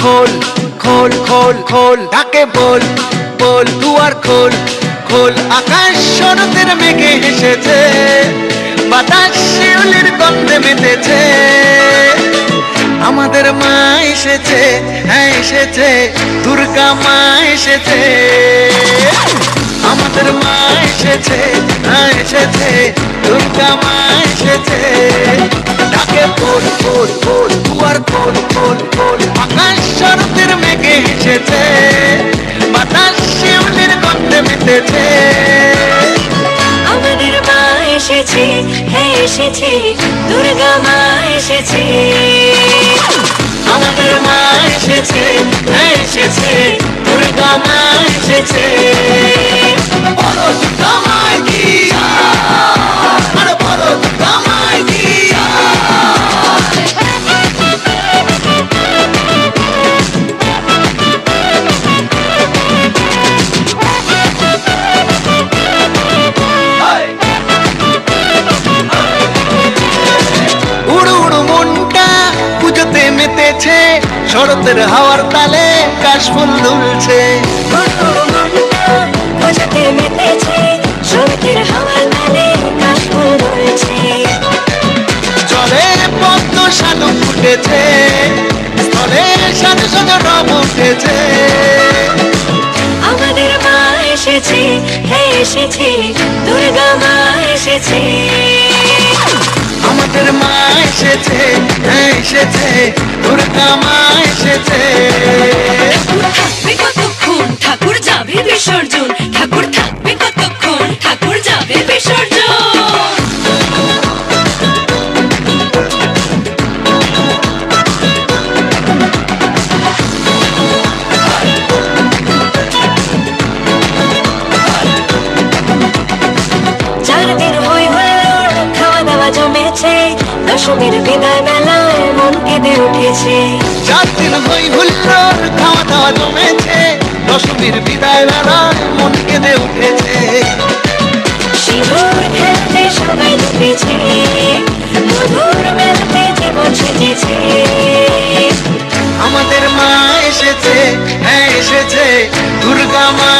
খোল খোল খোল খোল ডাকে বল বল, দুয়ার খোল খোল, আকাশ শরতের মেঘে হেসেছে, বাতাস শিউলির গন্ধে মেতেছে। আমাদের মা এসেছে হ্যাঁ এসেছে, দুর্গা মা এসেছে। আমাদের মা এসেছে হ্যাঁ এসেছে মেতেছে আমাদের মা এসেছে হ্যাঁ এসেছে, দুর্গা মা এসেছে। আমাদের মা এসেছে হ্যাঁ এসেছে, দুর্গা মা এসেছে। মেতেছে শরতের হাওয়ার তালে কাশফুল দুলছে। জলে পদ্ম শালু ফুটেছে স্থলে সাজু সাজু রব উঠেছে। আমাদের মা এসেছে হ্যাঁ এসেছে দুর্গা মা এসেছে। আমাদের মা এসেছে এসেছে দুর্গা মা এসেছে। জমেছে। দশমীর বিদায় বেলায় মন কেঁদে উঠেছে। চার দিন হই হুল্লোর খাওয়া দাওয়া জমেছে। দশমীর বিদায় মন কেঁদে উঠেছে। খেলতে সবাই মধুর মেলাতে জীবন সেজেছে। আমাদের মা এসেছে হ্যাঁ এসেছে দুর্গা মা